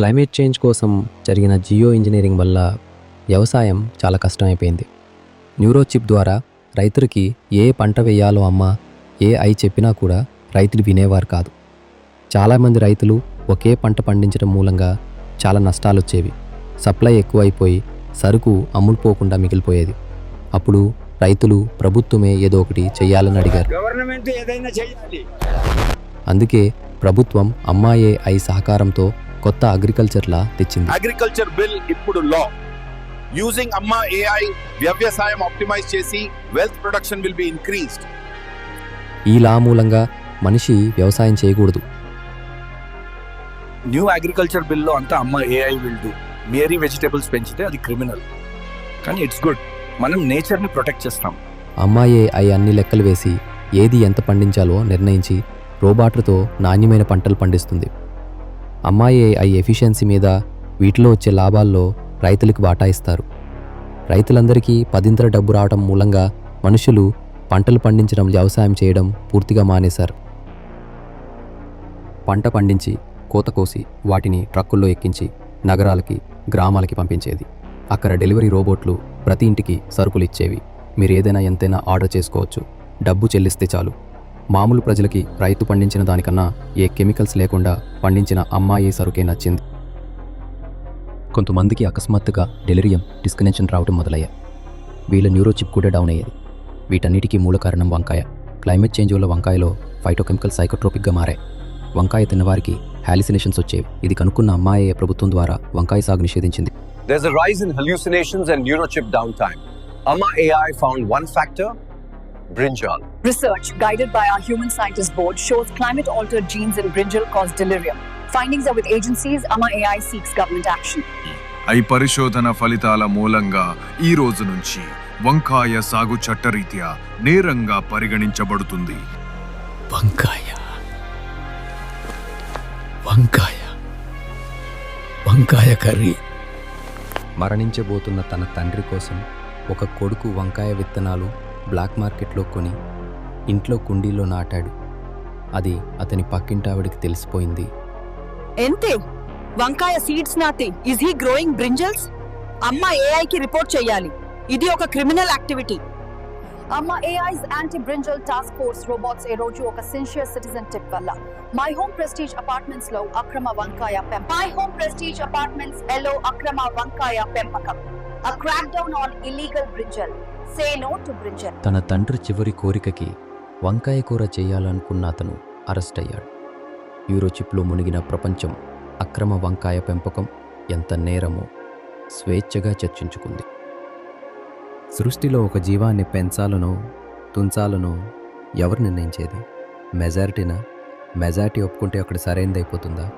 Climate change కోసం జరిగిన Jio engineering వల్ల వ్యవసాయం చాలా కష్టమైపోయింది. న్యూరోచిప్ ద్వారా రైతులకి ఏ పంట వేయాలో అమ్మ ఏ ఐ చెప్పినా కూడా రైతులు వినేవారు కాదు. చాలామంది రైతులు ఒకే పంట పండించడం మూలంగా చాలా నష్టాలు వచ్చేవి సప్లై ఎక్కువైపోయి సరుకు అమ్ముడుపోకుండా మిగిలిపోయేది. అప్పుడు రైతులు ప్రభుత్వమే ఏదో ఒకటి చెయ్యాలని అడిగారు. గవర్నమెంట్ ఏదైనా చేయాలి అందుకే ప్రభుత్వం అమ్మాయే ఐ సహకారంతో కొత్త అగ్రికల్చర్ లా తెచ్చింది. అగ్రికల్చర్ బిల్ ఇప్పుడు లా యూజింగ్ అమ్మా ఏఐ వ్యవసాయం ఆప్టిమైజ్ చేసి wealth production will be increased ఈ లా మూలంగా మనిషి వ్యవసాయం చేయకూడదు. న్యూ అగ్రికల్చర్ బిల్లో అంతా అమ్మ AI will do Mary vegetables పెంచితే అది క్రిమినల్ కానీ ఇట్స్ గుడ్ మనం నేచర్ని ప్రొటెక్ట్ చేస్తాం. అమ్మాయే ఐ అన్ని లెక్కలు వేసి ఏది ఎంత పండించాలో నిర్ణయించి రోబాట్లతో నాణ్యమైన పంటలు పండిస్తుంది. అమ్మాయే ఐ ఎఫిషియన్సీ మీద వీటిలో వచ్చే లాభాల్లో రైతులకు వాటా ఇస్తారు. రైతులందరికీ పదింతల డబ్బు రావడం మూలంగా మనుషులు పంటలు పండించడం వ్యవసాయం చేయడం పూర్తిగా మానేశారు. పంట పండించి కోత కోసి వాటిని ట్రక్కుల్లో ఎక్కించి నగరాలకి గ్రామాలకి పంపించేది. అక్కడ డెలివరీ రోబోట్లు ప్రతి ఇంటికి సరుకులు ఇచ్చేవి. మీరు ఏదైనా ఎంతైనా ఆర్డర్ చేసుకోవచ్చు. డబ్బు చెల్లిస్తే చాలు. మామూలు ప్రజలకి రైతు పండించిన దానికన్నా ఏ కెమికల్స్ లేకుండా పండించిన అమ్మాయి సరుకే నచ్చింది. కొంతమందికి అకస్మాత్తుగా డెలిరియం డిస్కనెక్షన్ రావడం మొదలయ్యాయి. వీళ్ళ న్యూరోచిప్ కూడా డౌన్ అయ్యేది. వీటన్నిటికీ మూల కారణం వంకాయ. క్లైమేట్ చేంజ్ వల్ల వంకాయలో ఫైటోకెమికల్ సైకోట్రోపిక్గా మారాయి. వంకాయ తిన్నవారికి హాలిసినేషన్స్ వచ్చేవి. ఇది కనుక్కున్న అమ్మాయే ప్రభుత్వం ద్వారా వంకాయ సాగు నిషేధించింది. There's a rise in hallucinations and neurochip downtime. AMA AI found one factor brinjal. Research, guided by our Human Scientist Board, shows climate altered genes in brinjal cause delirium. Findings are with agencies. AMA AI seeks government action. ఈ పరిశోధన ఫలితాల మూలంగా ఈ రోజు నుంచి వంకాయ సాగు చట్టరీత్యా నేరంగా పరిగణించబడుతుంది వంకాయ వంకాయ వంకాయ కర్రీ మరణించబోతున్న తన తండ్రి కోసం ఒక కొడుకు వంకాయ విత్తనాలు బ్లాక్ మార్కెట్లో కొని ఇంట్లో కుండీలో నాటాడు. అది అతని పక్కింటావిడికి తెలిసిపోయింది. ఎంతే? వంకాయ సీడ్స్ నాతే ఇస్ హీ గ్రోయింగ్ బ్రింజల్స్ అమ్మ ఏఐకి రిపోర్ట్ చేయాలి ఇది ఒక క్రిమినల్ యాక్టివిటీ. అమ్మ AI's anti brinjal task force robots ఈ రోజు ఒక సిన్షియర్ సిటిజన్ టిప్ వల్ల. మై హోమ్ ప్రెస్టీజ్ అపార్ట్మెంట్స్లో అక్రమ వంకాయ పెంపకం మై హోమ్ ప్రెస్టీజ్ అపార్ట్మెంట్స్ ఎల్లో అక్రమ వంకాయ పెంపకం. A crackdown on illegal brinjal brinjal brinjal. తన తండ్రి చివరి కోరికకి వంకాయ కూర చేయాలనుకున్న అతను అరెస్ట్ అయ్యాడు. యూరోచిప్లో మునిగిన ప్రపంచం అక్రమ వంకాయ పెంపకం ఎంత నేరమో స్వేచ్ఛగా చర్చించుకుంది. సృష్టిలో ఒక జీవాన్ని పెంచాలనో తుంచాలనో ఎవరు నిర్ణయించేది? మెజారిటీనా? మెజారిటీ ఒప్పుకుంటే అక్కడ సరైనదైపోతుందా?